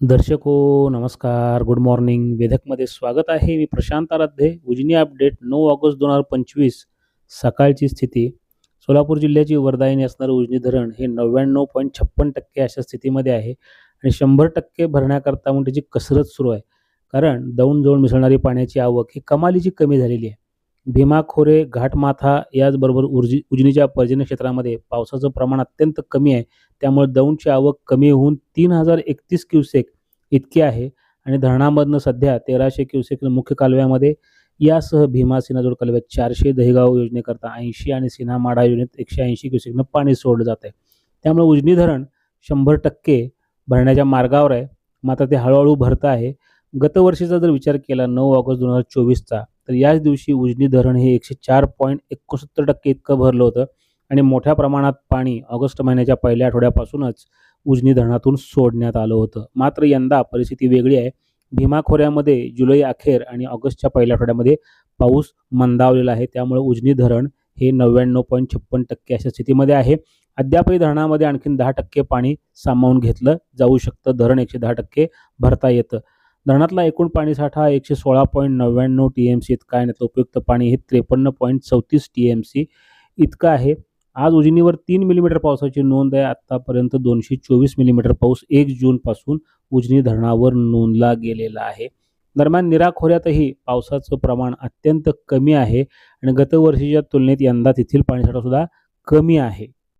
दर्शक हो नमस्कार. गुड मॉर्निंग वेधकमध्ये स्वागत आहे. मी प्रशांत आराध्ये. उजनी अपडेट नऊ ऑगस्ट दोन हजार पंचवीस. सकाळची स्थिती. सोलापूर जिल्ह्याची वरदायिनी असणारं उजनी धरण हे नव्याण्णव पॉईंट छप्पन टक्के अशा स्थितीमध्ये आहे आणि शंभर टक्के भरण्याकरता म्हणून त्याची कसरत सुरू आहे. कारण दौंड जवळ मिसळणारी पाण्याची आवक ही कमालीची कमी झालेली आहे. भीमा खोरे घाटमाथा याचबरोबर उर्जी उजनीच्या पर्जन्य क्षेत्रामध्ये पावसाचं प्रमाण अत्यंत कमी आहे. त्यामुळे दौंडची आवक कमी होऊन तीन हजार एकतीस क्युसेक इतकी आहे. आणि धरणामधनं सध्या तेराशे क्युसेक मुख्य कालव्यामध्ये यासह भीमा सिनाजोड कालव्यात चारशे दहेगाव योजनेकरता ऐंशी आणि सिन्हा माडा योजनेत एकशे ऐंशी क्युसेकनं पाणी सोडलं जात आहे त्यामुळे उजनी धरण शंभर टक्के भरण्याच्या मार्गावर आहे. मात्र ते हळूहळू भरतं आहे. गतवर्षीचा जर विचार केला नऊ ऑगस्ट दोन हजार चोवीसचा तर याच दिवशी उजनी धरण हे एकशे चार पॉईंट एकोणसत्तर टक्के इतकं भरलं होतं. आणि मोठ्या प्रमाणात पाणी ऑगस्ट महिन्याच्या पहिल्या आठवड्यापासूनच उजनी धरणातून सोडण्यात आलं होतं. मात्र यंदा परिस्थिती वेगळी आहे. भीमा खोऱ्यामध्ये जुलै अखेर आणि ऑगस्टच्या पहिल्या आठवड्यामध्ये पाऊस मंदावलेला आहे. त्यामुळे उजनी धरण हे नव्याण्णव पॉईंट छप्पन टक्के अशा स्थितीमध्ये आहे. अद्यापही धरणामध्ये आणखीन दहा टक्के पाणी सामावून घेतलं जाऊ शकतं. धरण एकशे दहा टक्के भरता येतं. धरणातला एकूण पाणीसाठा एकशे सोळा पॉईंट नव्याण्णव टी एम सी इतका आहे. आणि उपयुक्त पाणी हे त्रेपन्न पॉईंट चौतीस टी एम सी इतकं आहे. आज उजनीवर तीन मिलीमीटर पावसाची नोंद आहे. आत्तापर्यंत दोनशे चोवीस मिलीमीटर पाऊस एक जूनपासून उजनी धरणावर नोंदला गेलेला आहे. दरम्यान निरा खोऱ्यातही पावसाचं प्रमाण अत्यंत कमी आहे आणि गतवर्षीच्या तुलनेत यंदा तेथील पाणीसाठा सुद्धा कमी आहे.